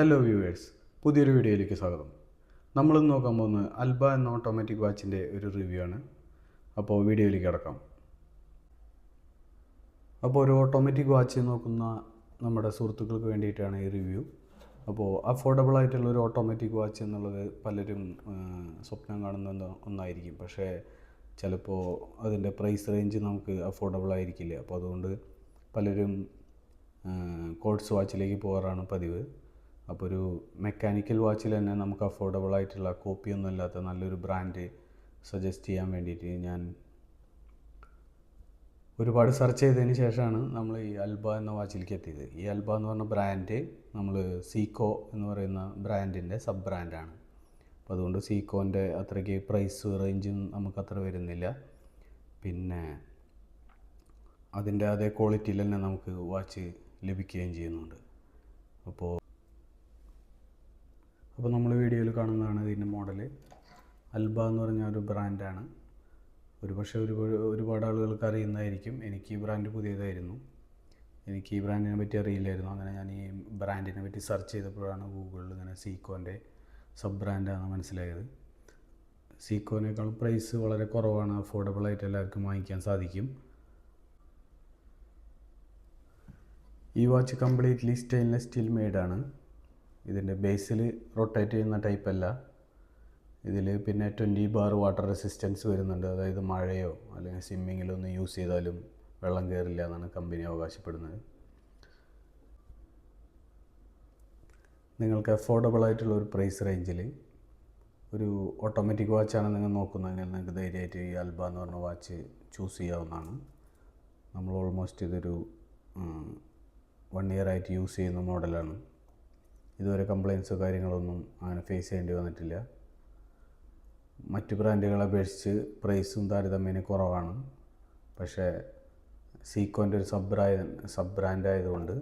Hello viewers പുതിയൊരു വീഡിയോയിലേക്ക് സ്വാഗതം. നമ്മളിന്ന് നോക്കാൻ പോകുന്നത് അൽബ എന്ന ഓട്ടോമാറ്റിക് വാച്ചിന്റെ ഒരു റിവ്യൂ ആണ്. അപ്പോൾ വീഡിയോയിലേക്ക് കിടക്കാം. അപ്പോൾ ഒരു ഓട്ടോമാറ്റിക് വാച്ച് നോക്കുന്ന നമ്മുടെ സുഹൃത്തുക്കൾക്ക് വേണ്ടിയിട്ടാണ് ഈ റിവ്യൂ അപ്പോൾ അഫോർഡബിൾ ആയിട്ടുള്ള ഒരു ഓട്ടോമാറ്റിക് വാച്ച് എന്നുള്ളത് പലരും സ്വപ്നം കാണുന്ന ഒന്നായിരിക്കും. പക്ഷേ ചിലപ്പോൾ അതിന്റെ പ്രൈസ് റേഞ്ച് നമുക്ക് അഫോർഡബിൾ ആയിരിക്കില്ല. അപ്പോൾ അതുകൊണ്ട് പലരും കോഡ്സ് വാച്ചിലേക്ക് പോകാറാണ് പതിവ്. അപ്പോൾ ഒരു മെക്കാനിക്കൽ വാച്ചിൽ തന്നെ നമുക്ക് അഫോർഡബിൾ ആയിട്ടുള്ള കോപ്പിയൊന്നും ഇല്ലാത്ത നല്ലൊരു ബ്രാൻഡ് സജസ്റ്റ് ചെയ്യാൻ വേണ്ടിയിട്ട് ഞാൻ ഒരുപാട് സെർച്ച് ചെയ്തതിന് ശേഷമാണ് നമ്മൾ ഈ അൽബ എന്ന വാച്ചിലേക്ക് എത്തിയത്. ഈ അൽബ എന്ന് പറഞ്ഞ ബ്രാൻഡ് നമ്മൾ സീക്കോ എന്ന് പറയുന്ന ബ്രാൻഡിന്റെ സബ് ബ്രാൻഡാണ് അപ്പോൾ അതുകൊണ്ട് സീക്കോന്റെ അത്രയ്ക്ക് പ്രൈസ് റേഞ്ചും നമുക്ക് അത്ര വരുന്നില്ല. പിന്നെ അതിന്റെ അതേ ക്വാളിറ്റിയിൽ തന്നെ നമുക്ക് വാച്ച് ലഭിക്കുകയും ചെയ്യുന്നുണ്ട്. അപ്പോൾ അപ്പോൾ നമ്മൾ വീഡിയോയിൽ കാണുന്നതാണ് ഇതിന്റെ മോഡൽ അൽബ എന്ന് പറഞ്ഞ ഒരു ബ്രാൻഡാണ്. ഒരു പക്ഷേ ഒരു ഒരുപാട് ആളുകൾക്ക് അറിയുന്നതായിരിക്കും. എനിക്ക് ഈ ബ്രാൻഡ് പുതിയതായിരുന്നു. എനിക്ക് ഈ ബ്രാൻഡിനെ പറ്റി അറിയില്ലായിരുന്നു. അങ്ങനെ ഞാൻ ഈ ബ്രാൻഡിനെ പറ്റി സെർച്ച് ചെയ്തപ്പോഴാണ് ഗൂഗിളിൽ ഇങ്ങനെ സീക്കോന്റെ സബ് ബ്രാൻഡാണ് മനസ്സിലായത്. സീക്കോനേക്കാൾ പ്രൈസ് വളരെ കുറവാണ്. അഫോർഡബിൾ ആയിട്ട് എല്ലാവർക്കും വാങ്ങിക്കാൻ സാധിക്കും. ഈ വാച്ച് കംപ്ലീറ്റ്ലി സ്റ്റെയിൻലെസ് സ്റ്റീൽ മെയ്ഡാണ്. ഇതിന്റെ ബേസിൽ റൊട്ടേറ്റ് ചെയ്യുന്ന ടൈപ്പ് അല്ല ഇതിൽ പിന്നെ ട്വന്റി ബാർ വാട്ടർ റെസിസ്റ്റൻസ് വരുന്നുണ്ട്. അതായത് മഴയോ അല്ലെങ്കിൽ സ്വിമ്മിങ്ങിലൊന്നും യൂസ് ചെയ്താലും വെള്ളം കയറില്ല എന്നാണ് കമ്പനി അവകാശപ്പെടുന്നത്. നിങ്ങൾക്ക് അഫോർഡബിൾ ആയിട്ടുള്ള ഒരു പ്രൈസ് റേഞ്ചിൽ ഒരു ഓട്ടോമാറ്റിക് വാച്ചാണ് നിങ്ങൾ നോക്കുന്നതെങ്കിൽ നിങ്ങൾക്ക് ധൈര്യമായിട്ട് ഈ അൽബ എന്ന് പറഞ്ഞ വാച്ച് ചൂസ് ചെയ്യാവുന്നതാണ്. നമ്മൾ ഓൾമോസ്റ്റ് ഇതൊരു വൺ ഇയർ ആയിട്ട് യൂസ് ചെയ്യുന്ന മോഡലാണ് ഇതുവരെ കംപ്ലയിൻസോ കാര്യങ്ങളൊന്നും അങ്ങനെ ഫേസ് ചെയ്യേണ്ടി വന്നിട്ടില്ല. മറ്റ് ബ്രാൻഡുകളെ അപേക്ഷിച്ച് പ്രൈസും താരതമ്യേന കുറവാണ്. പക്ഷേ സീക്കോന്റെ ഒരു സബ് ബ്രാൻഡ് സബ് ബ്രാൻഡ് ആയതുകൊണ്ട്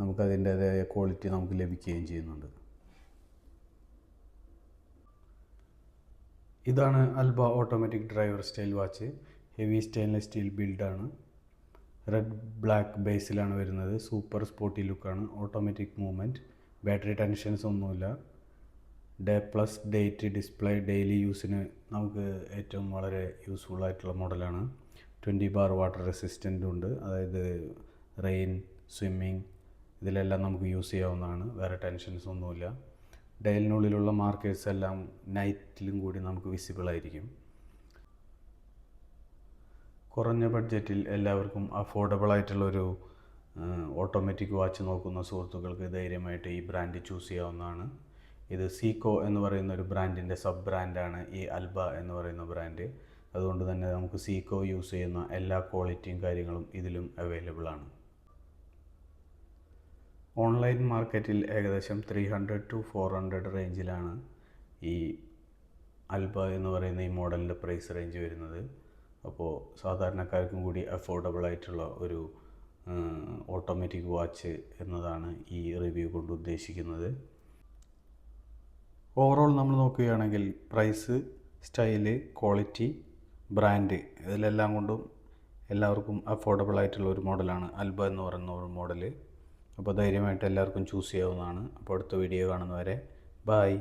നമുക്കതിന്റേതായ ക്വാളിറ്റി നമുക്ക് ലഭിക്കുകയും ചെയ്യുന്നുണ്ട്. ഇതാണ് Alba automatic driver style watch heavy stainless steel ബിൽഡാണ് red black ബേസിലാണ് വരുന്നത്. സൂപ്പർ സ്പോർട്ടി ലുക്കാണ് ഓട്ടോമാറ്റിക് മൂവ്മെന്റ് ബാറ്ററി ടെൻഷൻസ് ഒന്നുമില്ല. Day plus date display daily യൂസിന് നമുക്ക് ഏറ്റവും വളരെ യൂസ്ഫുൾ ആയിട്ടുള്ള മോഡലാണ്. ട്വന്റി ബാർ വാട്ടർ റെസിസ്റ്റന്റ് ഉണ്ട്. അതായത് റെയിൻ സ്വിമ്മിങ് ഇതിലെല്ലാം നമുക്ക് യൂസ് ചെയ്യാവുന്നതാണ്. വേറെ ടെൻഷൻസ് ഒന്നുമില്ല. ഡെയിലിനുള്ളിലുള്ള മാർക്കേഴ്സ് എല്ലാം നൈറ്റിലും കൂടി നമുക്ക് വിസിബിൾ ആയിരിക്കും. കുറഞ്ഞ ബഡ്ജറ്റിൽ എല്ലാവർക്കും അഫോർഡബിൾ ആയിട്ടുള്ളൊരു ഓട്ടോമാറ്റിക് വാച്ച് നോക്കുന്ന സുഹൃത്തുക്കൾക്ക് ധൈര്യമായിട്ട് ഈ ബ്രാൻഡ് ചൂസ് ചെയ്യാവുന്നതാണ്. ഇത് സീക്കോ എന്ന് പറയുന്ന ഒരു ബ്രാൻഡിന്റെ സബ് ബ്രാൻഡാണ് ഈ അൽബ എന്ന് പറയുന്ന ബ്രാൻഡ് അതുകൊണ്ട് തന്നെ നമുക്ക് സീക്കോ യൂസ് ചെയ്യുന്ന എല്ലാ ക്വാളിറ്റിയും കാര്യങ്ങളും ഇതിലും അവൈലബിൾ ആണ്. ഓൺലൈൻ മാർക്കറ്റിൽ ഏകദേശം three hundred to four hundred റേഞ്ചിലാണ് ഈ അൽബ എന്ന് പറയുന്ന ഈ മോഡലിന്റെ പ്രൈസ് റേഞ്ച് വരുന്നത്. അപ്പോൾ സാധാരണക്കാർക്കും കൂടി അഫോർഡബിൾ ആയിട്ടുള്ള ഒരു ഓട്ടോമാറ്റിക് വാച്ച് എന്നതാണ് ഈ റിവ്യൂ കൊണ്ട് ഉദ്ദേശിക്കുന്നത്. ഓവറോൾ നമ്മൾ നോക്കുകയാണെങ്കിൽ പ്രൈസ് സ്റ്റൈൽ ക്വാളിറ്റി ബ്രാൻഡ് ഇതിലെല്ലാം കൊണ്ടും എല്ലാവർക്കും അഫോർഡബിൾ ആയിട്ടുള്ള ഒരു മോഡലാണ് അൽബ എന്ന് പറയുന്ന ഒരു മോഡൽ അപ്പോൾ ധൈര്യമായിട്ട് എല്ലാവർക്കും ചൂസ് ചെയ്യാവുന്നതാണ്. അപ്പോൾ അടുത്ത വീഡിയോ കാണുന്നവരെ ബായ്